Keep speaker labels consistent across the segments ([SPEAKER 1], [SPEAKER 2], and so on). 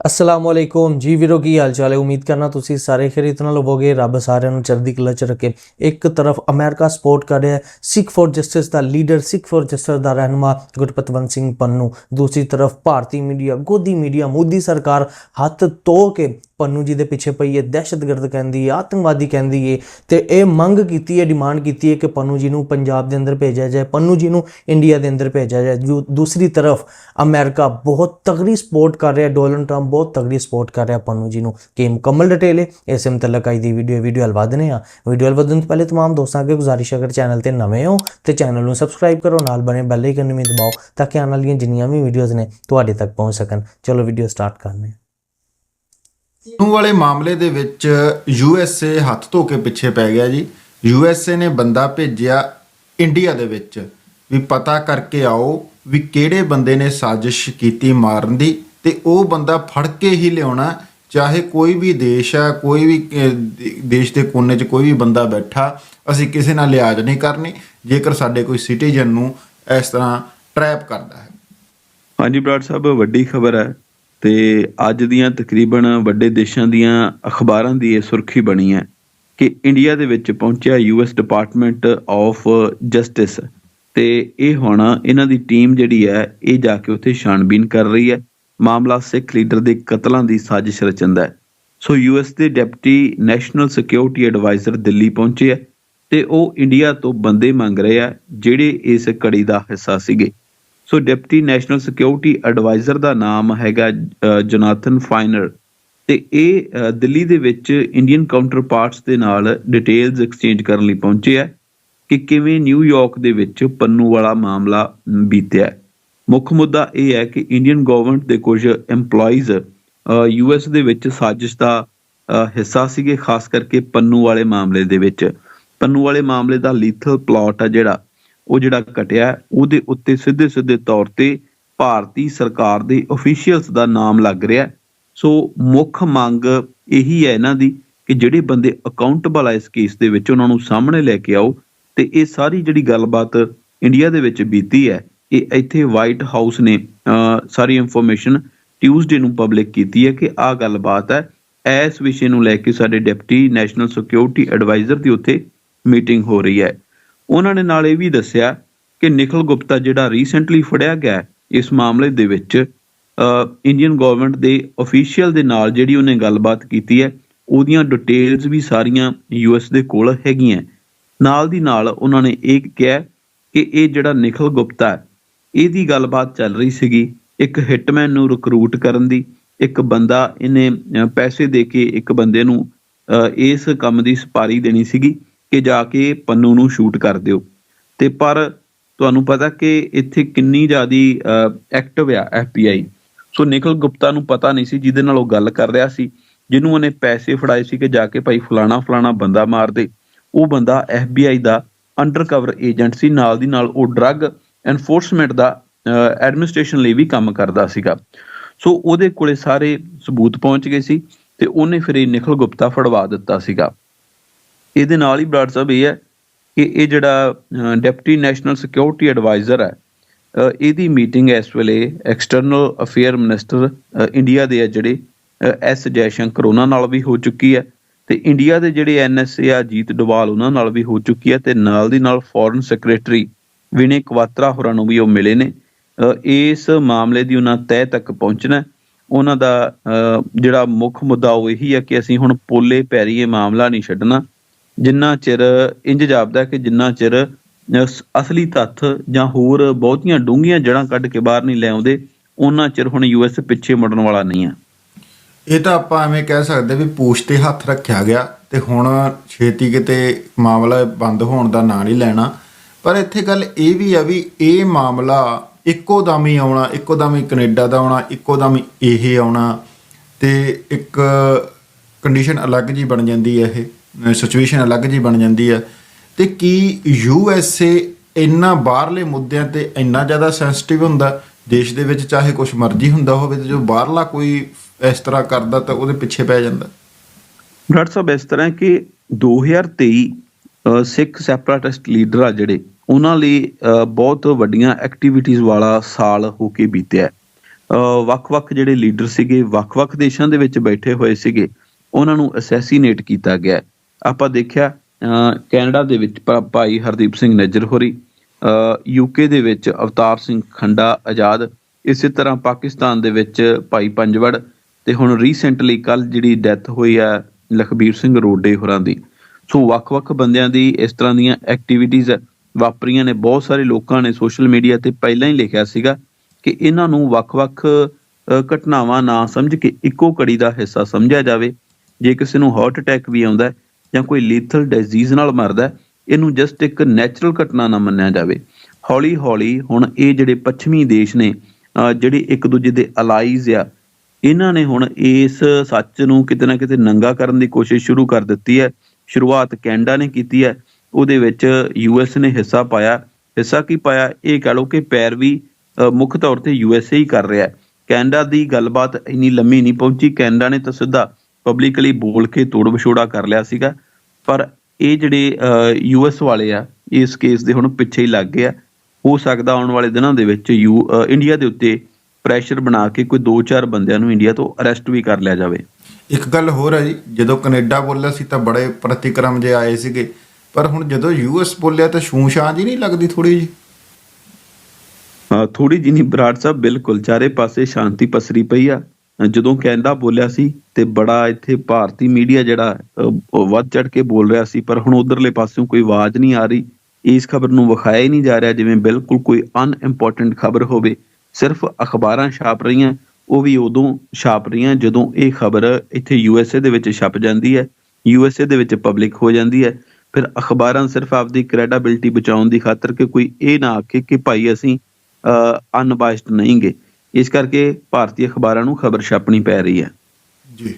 [SPEAKER 1] ਅਸਲਾਮ ਵਾਲੇਕੁਮ ਜੀ ਵੀਰੋ ਕੀ ਹਾਲ ਚਾਲ ਹੈ ਉਮੀਦ ਕਰਨਾ ਤੁਸੀਂ ਸਾਰੇ ਖਰੀਤ ਨਾਲ ਹੋਵੋਗੇ ਰੱਬ ਸਾਰਿਆਂ ਨੂੰ ਚੜ੍ਹਦੀ ਕਲਾ ਚ ਰੱਖੇ ਇੱਕ ਤਰਫ ਅਮਰੀਕਾ ਸਪੋਰਟ ਕਰ ਰਿਹਾ ਹੈ ਸਿੱਖ ਫੋਰ ਜਸਟਿਸ ਦਾ ਲੀਡਰ ਸਿੱਖ ਫੋਰ ਜਸਟਿਸ ਦਾ ਰਹਿਨੁਮਾ ਗੁਰਪਤਵੰਤ ਸਿੰਘ ਪੰਨੂ ਦੂਸਰੀ ਤਰਫ ਭਾਰਤੀ ਮੀਡੀਆ ਗੋਦੀ ਮੀਡੀਆ ਮੋਦੀ ਸਰਕਾਰ ਹੱਥ ਧੋ ਕੇ ਪੰਨੂ ਜੀ ਦੇ ਪਿੱਛੇ ਪਈ ਹੈ ਦਹਿਸ਼ਤਗਰਦ ਕਹਿੰਦੀ ਹੈ ਆਤੰਕਵਾਦੀ ਕਹਿੰਦੀ ਹੈ ਤੇ ਇਹ ਮੰਗ ਕੀਤੀ ਹੈ ਡਿਮਾਂਡ ਕੀਤੀ ਹੈ ਕਿ ਪੰਨੂ ਜੀ ਨੂੰ ਪੰਜਾਬ ਦੇ ਅੰਦਰ ਭੇਜਿਆ ਜਾਏ ਪੰਨੂ ਜੀ ਨੂੰ ਇੰਡੀਆ ਦੇ ਅੰਦਰ ਭੇਜਿਆ ਜਾਏ ਦੂ- ਦੂਸਰੀ ਤਰਫ ਅਮਰੀਕਾ ਬਹੁਤ ਤਗੜੀ ਸਪੋਰਟ ਕਰ ਰਿਹਾ ਡੋਨਲਡ ਟਰੰਪ ਬਹੁਤ ਤਗੜੀ ਸਪੋਰਟ ਕਰ ਰਿਹਾ ਪੰਨੂ ਜੀ ਨੂੰ ਕੀ ਮੁਕੰਮਲ ਡਿਟੇਲ ਹੈ ਇਸ ਮੁਤਲਕ ਆਈ ਦੀ ਵੀਡੀਓ ਵੀਡੀਓ ਹਲ ਵਧਨੇ ਆ ਵੀਡੀਓ ਹਲ ਵਧਣ ਤੋਂ ਪਹਿਲੇ तमाम ਦੋਸਤਾਂ ਅੱਗੇ ਗੁਜ਼ਾਰਿਸ਼ ਹੈ ਅਗਰ ਚੈਨਲ ਤੇ ਨਵੇਂ ਹੋ ਤੇ ਚੈਨਲ ਨੂੰ ਸਬਸਕ੍ਰਾਈਬ ਕਰੋ ਨਾਲ ਬਣੇ ਬੈਲ ਆਈਕਨ ਨੂੰ ਵੀ ਦਬਾਓ ਤਾਂ ਕਿ ਆਉਣ ਵਾਲੀਆਂ ਜਿੰਨੀਆਂ ਵੀ ਵੀਡੀਓਜ਼ ਨੇ ਤੁਹਾਡੇ ਤੱਕ ਪਹੁੰਚ ਸਕਣ ਚਲੋ ਵੀਡੀਓ ਸਟਾਰਟ ਕਰਨੇ ਆ
[SPEAKER 2] ਨੂੰ ਵਾਲੇ ਮਾਮਲੇ ਦੇ ਵਿੱਚ ਯੂਐਸਏ ਹੱਥ ਧੋ ਕੇ ਪਿੱਛੇ ਪੈ ਗਿਆ ਜੀ ਯੂਐਸਏ ਨੇ ਬੰਦਾ ਭੇਜਿਆ ਇੰਡੀਆ ਦੇ ਵਿੱਚ ਵੀ ਪਤਾ ਕਰਕੇ ਆਓ ਵੀ ਕਿਹੜੇ ਬੰਦੇ ਨੇ ਸਾਜ਼ਿਸ਼ ਕੀਤੀ ਮਾਰਨ ਦੀ ਤੇ ਉਹ ਬੰਦਾ ਫੜ ਕੇ ਹੀ ਲਿਆਉਣਾ, ਚਾਹੇ ਕੋਈ ਵੀ ਦੇਸ਼ ਹੈ, ਕੋਈ ਵੀ ਦੇਸ਼ ਦੇ ਕੋਨੇ 'ਚ ਕੋਈ ਵੀ ਬੰਦਾ ਬੈਠਾ, ਅਸੀਂ ਕਿਸੇ ਨਾਲ ਲਿਆਜ ਨਹੀਂ ਕਰਨੀ, ਜੇਕਰ ਸਾਡੇ ਕੋਈ ਸਿਟੀਜ਼ਨ ਨੂੰ ਇਸ ਤਰ੍ਹਾਂ ਟਰੈਪ ਕਰਦਾ ਹੈ।
[SPEAKER 3] ਹਾਂਜੀ, ਬਰਾੜ ਸਾਹਿਬ, ਵੱਡੀ ਖਬਰ ਹੈ ਤੇ ਅੱਜ ਦੀਆਂ ਤਕਰੀਬਨ ਵੱਡੇ ਦੇਸ਼ਾਂ ਦੀਆਂ ਅਖਬਾਰਾਂ ਦੀ ਇਹ ਸੁਰਖੀ ਬਣੀ ਹੈ ਕਿ ਇੰਡੀਆ ਦੇ ਵਿੱਚ ਪਹੁੰਚਿਆ ਯੂਐਸ ਡਿਪਾਰਟਮੈਂਟ ਆਫ ਜਸਟਿਸ ਤੇ ਇਹ ਹੁਣ ਇਹਨਾਂ ਦੀ ਟੀਮ ਜਿਹੜੀ ਹੈ, ਇਹ ਜਾ ਕੇ ਉੱਥੇ ਛਾਣਬੀਨ ਕਰ ਰਹੀ ਹੈ। ਮਾਮਲਾ ਸਿੱਖ ਲੀਡਰ ਦੇ ਕਤਲਾਂ ਦੀ ਸਾਜ਼ਿਸ਼ ਰਚੰਦਾ ਹੈ। ਸੋ ਯੂਐਸ ਦੇ deputy national security adviser Delhi ਪਹੁੰਚੇ ਹੈ ਤੇ ਉਹ ਇੰਡੀਆ ਤੋਂ ਬੰਦੇ ਮੰਗ ਰਹੇ ਆ ਜਿਹੜੇ ਇਸ ਕੜੀ ਦਾ ਹਿੱਸਾ ਸੀਗੇ। So deputy national security adviser ਦਾ ਨਾਮ ਹੈਗਾ ਅ, ਜੋਨਾਥਨ ਫਾਈਨਰ ਤੇ ਇਹ ਦਿੱਲੀ ਦੇ ਵਿੱਚ ਇੰਡੀਅਨ ਕਾਊਂਟਰ ਪਾਰਟਸ ਦੇ ਨਾਲ ਡਿਟੇਲਸ ਐਕਸਚੇਂਜ ਕਰਨ ਲਈ ਪਹੁੰਚੇ ਆ ਕਿ ਕਿਵੇਂ ਨਿਊਯਾਰਕ ਦੇ ਵਿੱਚ ਪੰਨੂ ਵਾਲਾ ਮਾਮਲਾ ਬੀਤਿਆ। ਮੁੱਖ ਮੁੱਦਾ ਇਹ ਹੈ ਕਿ ਇੰਡੀਅਨ ਗਵਰਨਮੈਂਟ ਦੇ ਕੁਝ EMPLOYEES ਯੂਐਸ ਦੇ ਵਿੱਚ ਸਾਜ਼ਿਸ਼ ਦਾ ਹਿੱਸਾ ਸੀਗੇ, ਖਾਸ ਕਰਕੇ ਪੰਨੂ ਵਾਲੇ ਮਾਮਲੇ ਦੇ ਵਿੱਚ। ਪੰਨੂ ਵਾਲੇ ਮਾਮਲੇ ਦਾ ਲੀਥਲ ਪਲਾਟ ਆ ਜਿਹੜਾ, ਉਹ ਜਿਹੜਾ ਕਟਿਆ ਉਹਦੇ ਉੱਤੇ ਸਿੱਧੇ ਸਿੱਧੇ ਤੌਰ ਤੇ ਭਾਰਤੀ ਸਰਕਾਰ ਦੇ ਅਫੀਸ਼ੀਅਲਸ ਦਾ ਨਾਮ ਲੱਗ ਰਿਹਾ। ਸੋ ਮੁੱਖ ਮੰਗ ਇਹੀ ਹੈ ਇਹਨਾਂ ਦੀ ਕਿ ਜਿਹੜੇ ਬੰਦੇ ਅਕਾਊਂਟੇਬਲ ਆ ਇਸ ਕੇਸ ਦੇ ਵਿੱਚ, ਉਹਨਾਂ ਨੂੰ ਸਾਹਮਣੇ ਲੈ ਕੇ ਆਓ ਤੇ ਇਹ ਸਾਰੀ ਜਿਹੜੀ ਗੱਲਬਾਤ ਇੰਡੀਆ ਦੇ ਵਿੱਚ ਬੀਤੀ ਹੈ ਇਹ ਇੱਥੇ ਵਾਈਟ ਹਾਊਸ ਨੇ ਸਾਰੀ ਇਨਫੋਰਮੇਸ਼ਨ ਟਿਊਜ਼ਡੇ ਨੂੰ ਪਬਲਿਕ ਕੀਤੀ ਹੈ ਕਿ ਆਹ ਗੱਲਬਾਤ ਹੈ। ਇਸ ਵਿਸ਼ੇ ਨੂੰ ਲੈ ਕੇ ਸਾਡੇ ਡਿਪਟੀ ਨੈਸ਼ਨਲ ਸਿਕਿਉਰਿਟੀ ਐਡਵਾਈਜ਼ਰ ਦੀ ਉੱਥੇ ਮੀਟਿੰਗ ਹੋ ਰਹੀ ਹੈ। ਉਹਨਾਂ ਨੇ ਨਾਲ ਇਹ ਵੀ ਦੱਸਿਆ ਕਿ ਨਿਖਲ ਗੁਪਤਾ ਜਿਹੜਾ ਰੀਸੈਂਟਲੀ ਫੜਿਆ ਗਿਆ ਇਸ ਮਾਮਲੇ ਦੇ ਵਿੱਚ ਇੰਡੀਅਨ ਗਵਰਨਮੈਂਟ ਦੇ ਅਫੀਸ਼ੀਅਲ ਦੇ ਨਾਲ ਜਿਹੜੀ ਉਹਨੇ ਗੱਲਬਾਤ ਕੀਤੀ ਹੈ, ਉਹਦੀਆਂ ਡਿਟੇਲਸ ਵੀ ਸਾਰੀਆਂ ਯੂਐਸ ਦੇ ਕੋਲ ਹੈਗੀਆਂ। ਨਾਲ ਦੀ ਨਾਲ ਉਹਨਾਂ ਨੇ ਇਹ ਕਿਹਾ ਕਿ ਇਹ ਜਿਹੜਾ ਨਿਖਲ ਗੁਪਤਾ ਇਹਦੀ ਗੱਲਬਾਤ ਚੱਲ ਰਹੀ ਸੀਗੀ। ਇੱਕ ਹਿਟਮੈਨ ਨੂੰ ਰਿਕਰੂਟ ਕਰਨ ਦੀ ਇੱਕ ਬੰਦਾ ਇਹਨੇ ਪੈਸੇ ਦੇ ਕੇ ਇੱਕ ਬੰਦੇ ਨੂੰ ਅਹ, ਇਸ ਕੰਮ ਦੀ ਸਪਾਰੀ ਦੇਣੀ ਸੀਗੀ ਕਿ ਜਾ ਕੇ ਪੰਨੂ ਨੂੰ ਸ਼ੂਟ ਕਰ ਦਿਓ। ਤੇ ਪਰ ਤੁਹਾਨੂੰ ਪਤਾ ਕਿ ਇੱਥੇ ਕਿੰਨੀ ਜ਼ਿਆਦੀ ਐਕਟਿਵ ਆ ਐਫਬੀਆਈ ਸੋ ਨਿਖਲ ਗੁਪਤਾ ਨੂੰ ਪਤਾ ਨਹੀਂ ਸੀ ਜਿਹਦੇ ਨਾਲ ਉਹ ਗੱਲ ਕਰ ਰਿਹਾ ਸੀ ਜਿਹਨੂੰ ਉਹਨੇ ਪੈਸੇ ਫੜਾਏ ਸੀ ਕਿ ਜਾ ਕੇ ਭਾਈ ਫਲਾਣਾ ਫਲਾਣਾ ਬੰਦਾ ਮਾਰ ਦੇ। ਉਹ ਬੰਦਾ ਐਫਬੀਆਈ ਦਾ ਅੰਡਰਕਵਰ ਏਜੰਟ ਸੀ ਨਾਲ ਦੀ ਨਾਲ ਉਹ ਡਰੱਗ ਐਨਫੋਰਸਮੈਂਟ ਦਾ ਐਡਮਿਨਿਸਟ੍ਰੇਸ਼ਨ ਲਈ ਵੀ ਕੰਮ ਕਰਦਾ ਸੀਗਾ। ਸੋ ਉਹਦੇ ਕੋਲੇ ਸਾਰੇ ਸਬੂਤ ਪਹੁੰਚ ਗਏ ਸੀ ਤੇ ਉਹਨੇ ਫਿਰ ਇਹ ਨਿਖਲ ਗੁਪਤਾ ਫੜਵਾ ਦਿੱਤਾ ਸੀਗਾ। ਇਹਦੇ ਨਾਲ ਹੀ ਬਰਾੜ ਸਾਹਿਬ ਇਹ ਹੈ ਕਿ ਇਹ ਜਿਹੜਾ ਡਿਪਟੀ ਨੈਸ਼ਨਲ ਸਿਕਿਉਰਿਟੀ ਐਡਵਾਈਜ਼ਰ ਹੈ ਇਹਦੀ ਮੀਟਿੰਗ ਇਸ ਵੇਲੇ ਐਕਸਟਰਨਲ ਅਫੇਅਰ ਮਿਨਿਸਟਰ ਇੰਡੀਆ ਦੇ ਆ ਜਿਹੜੇ ਐਸ ਜੈਸ਼ੰਕਰ ਉਹਨਾਂ ਨਾਲ ਵੀ ਹੋ ਚੁੱਕੀ ਹੈ ਤੇ ਇੰਡੀਆ ਦੇ ਜਿਹੜੇ ਐਨਐਸਏ ਆ, ਜੀਤ ਡੋਵਾਲ ਉਹਨਾਂ ਨਾਲ ਵੀ ਹੋ ਚੁੱਕੀ ਹੈ ਤੇ ਨਾਲ ਦੀ ਨਾਲ ਫੋਰਨ ਸੈਕਟਰੀ ਵਿਨੇ ਕਵਾਤਰਾ ਹੋਰਾਂ ਨੂੰ ਵੀ ਉਹ ਮਿਲੇ ਨੇ। ਇਸ ਮਾਮਲੇ ਦੀ ਉਹਨਾਂ ਤਹਿ ਤੱਕ ਪਹੁੰਚਣਾ ਉਹਨਾਂ ਦਾ ਜਿਹੜਾ ਮੁੱਖ ਮੁੱਦਾ ਉਹ ਇਹੀ ਹੈ ਕਿ ਅਸੀਂ ਹੁਣ ਪੋਲੇ ਪੈਰੀ ਮਾਮਲਾ ਨਹੀਂ ਛੱਡਣਾ। ਜਿੰਨਾ ਚਿਰ ਇੰਜ ਜਾਪਦਾ ਕਿ ਜਿੰਨਾ ਚਿਰ ਅਸਲੀ ਤੱਥ ਜਾਂ ਹੋਰ ਬਹੁਤੀਆਂ ਡੂੰਘੀਆਂ ਜੜਾਂ ਕੱਢ ਕੇ ਬਾਹਰ ਨਹੀਂ ਲੈ ਆਉਂਦੇ, ਉਹਨਾਂ ਚਿਰ ਹੁਣ ਯੂਐਸ ਪਿੱਛੇ ਮੁੜਨ ਵਾਲਾ ਨਹੀਂ ਹੈ।
[SPEAKER 2] ਇਹ ਤਾਂ ਆਪਾਂ ਐਵੇਂ ਕਹਿ ਸਕਦੇ ਵੀ ਪੂਛ ਤੇ ਹੱਥ ਰੱਖਿਆ ਗਿਆ ਤੇ ਹੁਣ ਛੇਤੀ ਕਿਤੇ ਮਾਮਲਾ ਬੰਦ ਹੋਣ ਦਾ ਨਾਂ ਨਹੀਂ ਲੈਣਾ। ਪਰ ਇੱਥੇ ਗੱਲ ਇਹ ਵੀ ਆ ਵੀ ਇਹ ਮਾਮਲਾ ਇੱਕੋ ਦਮ ਹੀ ਆਉਣਾ ਇੱਕੋ ਦਮ ਹੀ ਕੈਨੇਡਾ ਦਾ ਆਉਣਾ ਇੱਕੋ ਦਮ ਇਹ ਆਉਣਾ ਤੇ ਇੱਕ ਕੰਡੀਸ਼ਨ ਅਲੱਗ ਜੀ ਬਣ ਜਾਂਦੀ ਹੈ ਇਹ ਸਿਚੁਏਸ਼ਨ ਅਲੱਗ ਜੀ ਬਣ ਜਾਂਦੀ ਹੈ ਤੇ ਕੀ ਯੂ ਐਸ ਏ ਇੰਨਾ ਬਾਹਰਲੇ ਮੁੱਦਿਆਂ ਤੇ ਇੰਨਾ ਜ਼ਿਆਦਾ ਸੈਂਸਿਟਿਵ ਹੁੰਦਾ? ਦੇਸ਼ ਦੇ ਵਿੱਚ ਚਾਹੇ ਕੁਝ ਮਰਜ਼ੀ ਹੁੰਦਾ ਹੋਵੇ ਤੇ ਜੋ ਬਾਹਰਲਾ ਕੋਈ ਇਸ ਤਰ੍ਹਾਂ ਕਰਦਾ ਤਾਂ ਉਹਦੇ ਪਿੱਛੇ ਪੈ ਜਾਂਦਾ।
[SPEAKER 3] ਡਾਕਟਰ ਸਾਹਿਬ ਇਸ ਤਰ੍ਹਾਂ ਕਿ 2023 ਅ, ਸਿੱਖ ਸੈਪਰੇਟਿਸਟ ਲੀਡਰ ਆ ਜਿਹੜੇ, ਉਹਨਾਂ ਲਈ ਬਹੁਤ ਵੱਡੀਆਂ ਐਕਟੀਵਿਟੀਜ਼ ਵਾਲਾ ਸਾਲ ਹੋ ਕੇ ਬੀਤਿਆ ਵੱਖ-ਵੱਖ ਜਿਹੜੇ ਲੀਡਰ ਸੀਗੇ, ਵੱਖ-ਵੱਖ ਦੇਸ਼ਾਂ ਦੇ ਵਿੱਚ ਬੈਠੇ ਹੋਏ ਸੀਗੇ, ਉਹਨਾਂ ਨੂੰ ਅਸੈਸੀਨੇਟ ਕੀਤਾ ਗਿਆ ਆਪਾਂ ਦੇਖਿਆ ਕੈਨੇਡਾ ਦੇ ਵਿੱਚ ਭਾਈ ਹਰਦੀਪ ਸਿੰਘ ਨੱਜਰ ਹੋਰੀ ਯੂਕੇ ਦੇ ਵਿੱਚ ਅਵਤਾਰ ਸਿੰਘ ਖੰਡਾ ਆਜ਼ਾਦ, ਇਸੇ ਤਰ੍ਹਾਂ ਪਾਕਿਸਤਾਨ ਦੇ ਵਿੱਚ ਭਾਈ ਪੰਜਵੜ, ਤੇ ਹੁਣ ਰੀਸੈਂਟਲੀ ਕੱਲ ਜਿਹੜੀ ਡੈਥ ਹੋਈ ਹੈ ਲਖਬੀਰ ਸਿੰਘ ਰੋਡੇ ਹੋਰਾਂ ਦੀ। ਸੋ ਵੱਖ-ਵੱਖ ਬੰਦਿਆਂ ਦੀ ਇਸ ਤਰ੍ਹਾਂ ਦੀਆਂ ਐਕਟੀਵਿਟੀਜ਼ ਵਾਪਰੀਆਂ ਨੇ। ਬਹੁਤ ਸਾਰੇ ਲੋਕਾਂ ਨੇ ਸੋਸ਼ਲ ਮੀਡੀਆ ਤੇ ਪਹਿਲਾਂ ਹੀ ਲਿਖਿਆ ਸੀਗਾ ਕਿ ਇਹਨਾਂ ਨੂੰ ਵੱਖ-ਵੱਖ ਘਟਨਾਵਾਂ ਨਾ ਸਮਝ ਕੇ ਇੱਕੋ ਕੜੀ ਦਾ ਹਿੱਸਾ ਸਮਝਿਆ ਜਾਵੇ। ਜੇ ਕਿਸੇ ਨੂੰ ਹਾਰਟ ਅਟੈਕ ਵੀ ਆਉਂਦਾ ਜਾਂ ਕੋਈ ਲੀਥਲ ਡਿਜ਼ੀਜ਼ ਨਾਲ ਮਰਦਾ ਇਹਨੂੰ ਜਸਟ ਇੱਕ ਨੈਚੁਰਲ ਘਟਨਾ ਨਾ ਮੰਨਿਆ ਜਾਵੇ। ਹੌਲੀ-ਹੌਲੀ ਹੁਣ ਇਹ ਜਿਹੜੇ ਪੱਛਮੀ ਦੇਸ਼ ਨੇ ਜਿਹੜੇ ਇੱਕ ਦੂਜੇ ਦੇ ਅਲਾਈਜ਼ ਆ, ਇਹਨਾਂ ਨੇ ਹੁਣ ਇਸ ਸੱਚ ਨੂੰ ਕਿਤੇ ਨਾ ਕਿਤੇ ਨੰਗਾ ਕਰਨ ਦੀ ਕੋਸ਼ਿਸ਼ ਸ਼ੁਰੂ ਕਰ ਦਿੱਤੀ ਹੈ। ਸ਼ੁਰੂਆਤ ਕੈਨੇਡਾ ਨੇ ਕੀਤੀ ਹੈ। ਉਹਦੇ ਵਿੱਚ ਯੂਐਸ ਨੇ ਹਿੱਸਾ ਪਾਇਆ। ਹਿੱਸਾ ਕੀ ਪਾਇਆ? ਇਹ ਕਹ ਲਓ ਕਿ ਪੈਰਵੀ ਮੁੱਖ ਤੌਰ ਤੇ ਯੂਐਸਏ ਹੀ ਕਰ ਰਿਹਾ ਹੈ। ਕੈਨੇਡਾ ਦੀ ਗੱਲਬਾਤ ਇੰਨੀ ਲੰਮੀ ਨਹੀਂ ਪਹੁੰਚੀ। ਕੈਨੇਡਾ ਨੇ ਤਾਂ ਸਿੱਧਾ ਪਬਲਿਕਲੀ ਬੋਲ ਕੇ ਤੋੜ ਵਿਛੋੜਾ ਕਰ ਲਿਆ ਸੀਗਾ। ਪਰ ਇਹ ਜਿਹੜੇ ਯੂਐਸ ਵਾਲੇ ਆ, ਇਸ ਕੇਸ ਦੇ ਹੁਣ ਪਿੱਛੇ ਹੀ ਲੱਗ ਗਏ ਆ। ਹੋ ਸਕਦਾ ਆਉਣ ਵਾਲੇ ਦਿਨਾਂ ਦੇ ਵਿੱਚ ਯੂ ਇੰਡੀਆ ਦੇ ਉੱਤੇ ਪ੍ਰੈਸ਼ਰ ਬਣਾ ਕੇ ਕੋਈ 2-4 ਬੰਦਿਆਂ ਨੂੰ ਇੰਡੀਆ ਤੋਂ ਅਰੈਸਟ ਵੀ ਕਰ ਲਿਆ ਜਾਵੇ।
[SPEAKER 2] ਇੱਕ ਗੱਲ ਹੋਰ ਹੈ ਜੀ, ਜਦੋਂ ਕੈਨੇਡਾ ਬੋਲਿਆ ਸੀ ਤਾਂ ਬੜੇ ਪ੍ਰਤੀਕਰਮ ਜੇ ਆਏ ਸੀਗੇ, ਪਰ ਹੁਣ ਜਦੋਂ ਯੂਐਸ ਬੋਲਿਆ ਤਾਂ ਛੂਛਾਂ ਜੀ ਨਹੀਂ ਲੱਗਦੀ ਥੋੜੀ ਜੀ
[SPEAKER 3] ਥੋੜੀ ਜਿਹੀ ਬਰਾੜ ਸਾਹਿਬ, ਬਿਲਕੁਲ ਚਾਰੇ ਪਾਸੇ ਸ਼ਾਂਤੀ ਪਸਰੀ ਪਈ ਆ। ਜਦੋਂ ਕੈਨੇਡਾ ਬੋਲਿਆ ਸੀ ਤੇ ਬੜਾ ਇੱਥੇ ਭਾਰਤੀ ਮੀਡੀਆ ਜਿਹੜਾ ਵੱਧ ਚੜ ਕੇ ਬੋਲ ਰਿਹਾ ਸੀ, ਪਰ ਹੁਣ ਉਧਰਲੇ ਪਾਸਿਓਂ ਕੋਈ ਆਵਾਜ਼ ਨਹੀਂ ਆ ਰਹੀ। ਇਸ ਖਬਰ ਨੂੰ ਵਿਖਾਇਆ ਹੀ ਨਹੀਂ ਜਾ ਰਿਹਾ ਜਿਵੇਂ ਬਿਲਕੁਲ ਕੋਈ ਅਨਇੰਪੋਰਟੈਂਟ ਖਬਰ ਹੋਵੇ। ਸਿਰਫ ਅਖਬਾਰਾਂ ਛਾਪ ਰਹੀਆਂ। ਉਹ ਵੀ ਉਦੋਂ ਛਾਪ ਰਹੀਆਂ ਜਦੋਂ ਇਹ ਖਬਰ ਇੱਥੇ ਯੂਐਸਏ ਦੇ ਵਿੱਚ ਛਪ ਜਾਂਦੀ ਹੈ। ਯੂਐਸਏ ਦੇ ਵਿੱਚ ਪਬਲਿਕ ਹੋ ਜਾਂਦੀ ਹੈ। ਫਿਰ ਅਖਬਾਰਾਂ ਸਿਰਫ ਆਪਦੀ ਕ੍ਰੈਡੀਬਿਲਟੀ ਬਚਾਉਣ ਦੀ ਖਾਤਰ ਕਿ ਕੋਈ ਇਹ ਨਾ ਆਖੇ ਕਿ ਭਾਈ ਅਸੀਂ ਅਨਬਾਇਸਡ ਨਹੀਂਗੇ ਇਸ ਕਰਕੇ ਭਾਰਤੀ ਅਖਬਾਰਾਂ ਨੂੰ ਖਬਰ ਛਾਪਣੀ ਪੈ ਰਹੀ ਹੈ।
[SPEAKER 2] ਜੀ।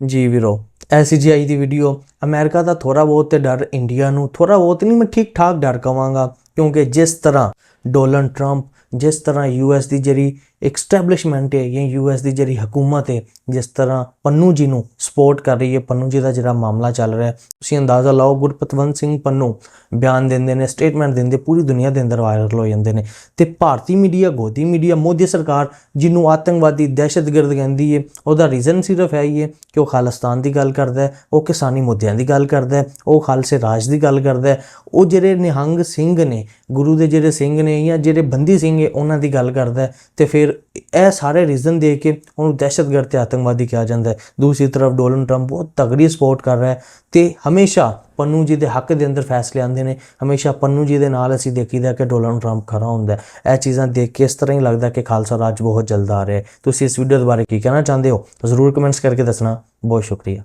[SPEAKER 1] ਜੀ ਵੀਰੋ ਐਸੀ ਜੀ ਆਈ ਦੀ ਵੀਡੀਓ ਅਮਰੀਕਾ ਦਾ ਥੋੜਾ ਬਹੁਤ ਤੇ ਡਰ ਇੰਡੀਆ ਨੂੰ। ਥੋੜਾ ਬਹੁਤ ਨਹੀਂ ਮੈਂ ਠੀਕ ਠਾਕ ਡਰ ਕਵਾਂਗਾ। ਕਿਉਂਕਿ ਜਿਸ ਤਰ੍ਹਾਂ ਡੋਨਲਡ ਟਰੰਪ, ਜਿਸ ਤਰ੍ਹਾਂ ਯੂਐਸ ਦੀ ਜਿਹੜੀ ਐਕਸਟੈਬਲਿਸ਼ਮੈਂਟ ਹੈ ਜਾਂ ਯੂਐਸ ਦੀ ਜਿਹੜੀ ਹਕੂਮਤ ਹੈ, ਜਿਸ ਤਰ੍ਹਾਂ ਪੰਨੂ ਜੀ ਨੂੰ ਸਪੋਰਟ ਕਰ ਰਹੀ ਹੈ, ਪੰਨੂ ਜੀ ਦਾ ਜਿਹੜਾ ਮਾਮਲਾ ਚੱਲ ਰਿਹਾ ਹੈ। ਤੁਸੀਂ ਅੰਦਾਜ਼ਾ ਲਾਓ, ਗੁਰਪਤਵੰਤ ਸਿੰਘ ਪੰਨੂ ਬਿਆਨ ਦਿੰਦੇ ਨੇ ਸਟੇਟਮੈਂਟ ਦਿੰਦੇ, ਪੂਰੀ ਦੁਨੀਆ ਦੇ ਅੰਦਰ ਵਾਇਰਲ ਹੋ ਜਾਂਦੇ ਨੇ। ਤੇ ਭਾਰਤੀ ਮੀਡੀਆ ਗੋਦੀ ਮੀਡੀਆ ਮੋਦੀ ਸਰਕਾਰ, ਜਿਹਨੂੰ ਆਤੰਕਵਾਦੀ ਦਹਿਸ਼ਤਗਰਦ ਕਹਿੰਦੀ ਹੈ, ਉਹਦਾ ਰੀਜ਼ਨ ਸਿਰਫ ਹੈ ਹੀ ਹੈ ਕਿ ਉਹ ਖਾਲਿਸਤਾਨ ਦੀ ਗੱਲ ਕਰਦਾ ਹੈ, ਉਹ ਕਿਸਾਨੀ ਮੁੱਦਿਆਂ ਦੀ ਗੱਲ ਕਰਦਾ ਹੈ, ਉਹ ਖਾਲਸੇ ਰਾਜ ਦੀ ਗੱਲ ਕਰਦਾ ਹੈ। ਉਹ ਜਿਹੜੇ ਨਿਹੰਗ ਸਿੰਘ ਨੇ, ਗੁਰੂ ਦੇ ਜਿਹੜੇ ਸਿੰਘ ਨੇ ਜਾਂ ਜਿਹੜੇ ਬੰਦੀ ਸਿੰਘ ਹੈ ਉਹਨਾਂ ਦੀ ਗੱਲ ਕਰਦਾ ਹੈ, ਤੇ ਫਿਰ ਇਹ ਸਾਰੇ ਰੀਜ਼ਨ ਦੇ ਕੇ ਉਹਨੂੰ ਦਹਿਸ਼ਤਗਰਦ ਤੇ ਆਤੰਕਵਾਦੀ ਕਿਹਾ ਜਾਂਦਾ ਹੈ। ਦੂਸਰੀ ਤਰਫ ਡੋਨਲਡ ਟਰੰਪ ਬਹੁਤ ਤਗੜੀ ਸਪੋਰਟ ਕਰ ਰਿਹਾ ਹੈ ਤੇ ਹਮੇਸ਼ਾ ਪੰਨੂ ਜੀ ਦੇ ਹੱਕ ਦੇ ਅੰਦਰ ਫੈਸਲੇ ਆਉਂਦੇ ਨੇ। ਹਮੇਸ਼ਾ ਪੰਨੂ ਜੀ ਦੇ ਨਾਲ ਅਸੀਂ ਦੇਖੀਦਾ ਕਿ ਡੋਨਲਡ ਟਰੰਪ ਖਰਾ ਹੁੰਦਾ ਇਹ ਚੀਜ਼ਾਂ ਦੇਖ ਕੇ ਇਸ ਤਰ੍ਹਾਂ ਹੀ ਲੱਗਦਾ ਕਿ ਖਾਲਸਾ ਰਾਜ ਬਹੁਤ ਜਲਦ ਆ ਰਿਹਾ ਹੈ। ਤੁਸੀਂ ਇਸ ਵੀਡੀਓ ਦੇ ਬਾਰੇ ਕੀ ਕਹਿਣਾ ਚਾਹੁੰਦੇ ਹੋ? ਜ਼ਰੂਰ ਕਮੈਂਟਸ ਕਰਕੇ ਦੱਸਣਾ। ਬਹੁਤ ਸ਼ੁਕਰੀਆ।